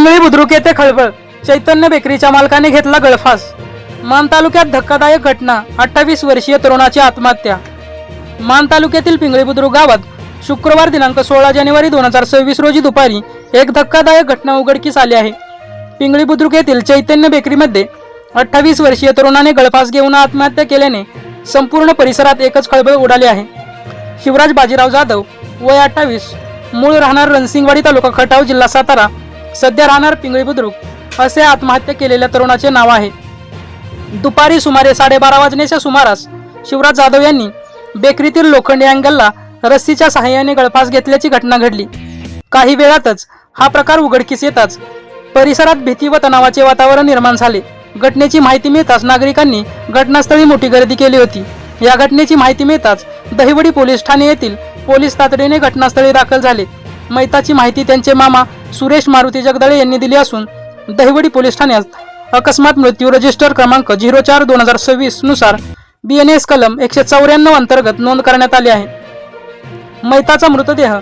पिंगळी बुद्रुक येथे खळबळ. चैतन्य बेकरीच्या मालकाने घेतला गळफास. मान तालुक्यात धक्कादायक घटना अठ्ठावीस वर्षीय तरुणाची आत्महत्या. मान तालुक्यातील पिंगळी बुद्रुक गावात शुक्रवार दिनांक सोळा जानेवारी दोन हजार सव्वीस रोजी दुपारी एक धक्कादायक घटना उघडकीस आली आहे. पिंगळी बुद्रुक येथील चैतन्य बेकरीमध्ये अठ्ठावीस वर्षीय तरुणाने गळफास घेऊन आत्महत्या केल्याने संपूर्ण परिसरात एकच खळबळ उडाली आहे. शिवराज बाजीराव जाधव वय अठ्ठावीस मूळ राहणार रणसिंगवाडी तालुका खटाव जिल्हा सातारा सध्या राहणार पिंगळी बुद्रुक असे आत्महत्या केलेल्या तरुणाचे नाव आहे. दुपारी सुमारे साडेबारा वाजण्याच्या सुमारास शिवराज जाधव यांनी बेकरीतील लोखंडी अँगलला रस्सीच्या सहाय्याने गळफास घेतल्याची घटना घडली. काही वेळातच हा प्रकार उघडकीस येताच परिसरात भीती व तणावाचे वातावरण निर्माण झाले. घटनेची माहिती मिळताच नागरिकांनी घटनास्थळी मोठी गर्दी केली होती. या घटनेची माहिती मिळताच दहिवडी पोलीस ठाणे येथील पोलीस तातडीने घटनास्थळी दाखल झाले. मैताची माहिती त्यांचे मामा सुरेश मारुती जगदाळे यांनी दिली असून दहिवडी पोलीस ठाण्यात अकस्मात मृत्यू रजिस्टर क्रमांक झिरो चार दोन हजार सव्वीसनुसार बी एन एस कलम एकशे चौऱ्याण्णव अंतर्गत नोंद करण्यात आली आहे. मैताचा मृतदेह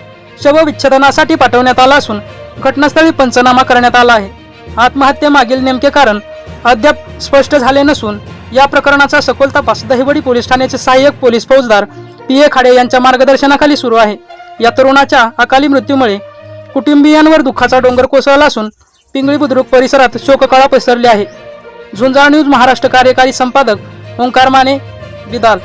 शवविच्छेदनासाठी पाठवण्यात आला असून घटनास्थळी पंचनामा करण्यात आला आहे. आत्महत्येमागील नेमके कारण अद्याप स्पष्ट झाले नसून या प्रकरणाचा सखोल तपास दहिवडी पोलीस ठाण्याचे सहाय्यक पोलीस फौजदार पी ए खाडे यांच्या मार्गदर्शनाखाली सुरू आहे. या तरुणाच्या अकाली मृत्यूमुळे कुटुंबियांवर दुःखाचा डोंगर कोसळला असून पिंगळी बुद्रुक परिसरात शोककळा पसरली आहे. झुंजार न्यूज महाराष्ट्र कार्यकारी संपादक ओंकार माने विदाल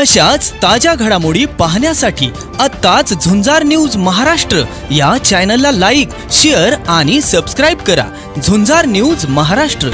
अशाच ताज्या घडामोडी पाहण्यासाठी आत्ताच झुंजार न्यूज महाराष्ट्र या चॅनलला लाईक शेअर आणि सबस्क्राईब करा. झुंजार न्यूज महाराष्ट्र.